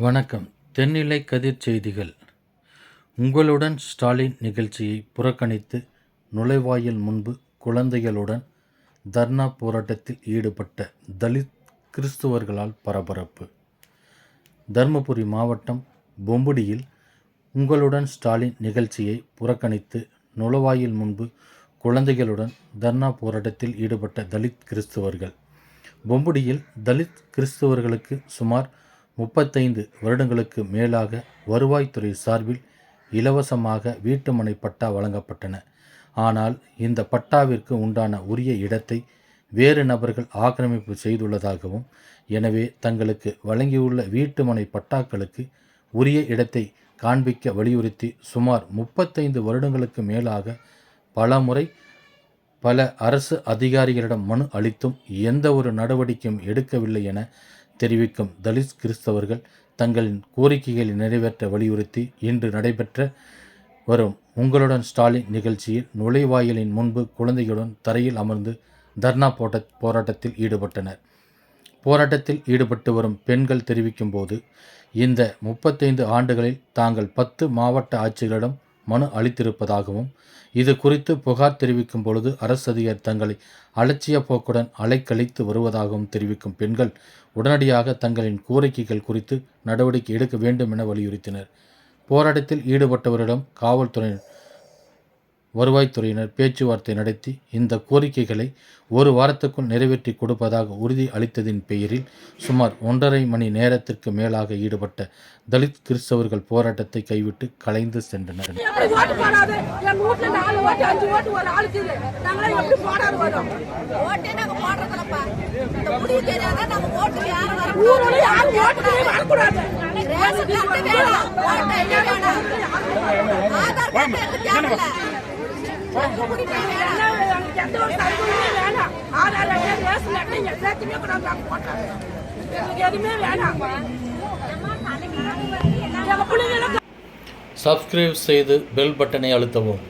வணக்கம். தென்னிலை கதிர் செய்திகள். உங்களுடன் ஸ்டாலின் நிகழ்ச்சியை புறக்கணித்து நுழைவாயில் முன்பு குழந்தைகளுடன் தர்ணா போராட்டத்தில் ஈடுபட்ட தலித் கிறிஸ்துவர்களால் பரபரப்பு. தருமபுரி மாவட்டம் பொம்புடியில் உங்களுடன் ஸ்டாலின் நிகழ்ச்சியை புறக்கணித்து நுழைவாயில் முன்பு குழந்தைகளுடன் தர்ணா போராட்டத்தில் ஈடுபட்ட தலித் கிறிஸ்துவர்கள். பொம்புடியில் தலித் கிறிஸ்துவர்களுக்கு சுமார் முப்பத்தைந்து வருடங்களுக்கு மேலாக வருவாய்த்துறை சார்பில் இலவசமாக வீட்டுமனை பட்டா வழங்கப்பட்டன. ஆனால் இந்த பட்டாவிற்கு உண்டான உரிய இடத்தை வேறு நபர்கள் ஆக்கிரமிப்பு செய்துள்ளதாகவும் எனவே தங்களுக்கு வழங்கியுள்ள வீட்டுமனை பட்டாக்களுக்கு உரிய இடத்தை காண்பிக்க வலியுறுத்தி சுமார் முப்பத்தைந்து வருடங்களுக்கு மேலாக பலமுறை பல அரசு அதிகாரிகளிடம் மனு அளித்தும் எந்த ஒரு நடவடிக்கையும் எடுக்கவில்லை என தெரிவிக்கும் தலித் கிறிஸ்தவர்கள் தங்களின் கோரிக்கைகளை நிறைவேற்ற வலியுறுத்தி இன்று நடைபெற்ற வரும் உங்களுடன் ஸ்டாலின் நிகழ்ச்சியில் நுழைவாயிலின் முன்பு குழந்தைகளுடன் தரையில் அமர்ந்து தர்ணா போட்ட போராட்டத்தில் ஈடுபட்டனர். போராட்டத்தில் ஈடுபட்டு வரும் பெண்கள் தெரிவிக்கும் போது இந்த முப்பத்தைந்து ஆண்டுகளில் தாங்கள் பத்து மாவட்ட ஆட்சிகளிடம் மனு அளித்திருப்பதாகவும் இது குறித்து புகார் தெரிவிக்கும் பொழுது அரசு அதிகாரி தங்களை அலட்சிய போக்குடன் அலைக்கழித்து வருவதாகவும் தெரிவிக்கும் பெண்கள் உடனடியாக தங்களின் கோரிக்கைகள் குறித்து நடவடிக்கை எடுக்க வேண்டும் என வலியுறுத்தினர். போராட்டத்தில் ஈடுபட்டவரிடம் காவல்துறையினர் வருவாய்த்துறையினர் பேச்சுவார்த்தை நடத்தி இந்த கோரிக்கைகளை ஒரு வாரத்துக்குள் நிறைவேற்றி கொடுப்பதாக உறுதி அளித்ததின் பெயரில் சுமார் ஒன்றரை மணி நேரத்திற்கு மேலாக ஈடுபட்ட தலித் கிறிஸ்தவர்கள் போராட்டத்தை கைவிட்டு கலைந்து சென்றனர். ஆதார் கார்டு தேவையில்ல. வேணாம் ரேஷன் அட்டை எல்லாத்தையுமே எங்களுக்கு எதுவுமே வேணாம் சப்ஸ்கிரைப் செய்து பெல் பட்டனை அழுத்தவும்.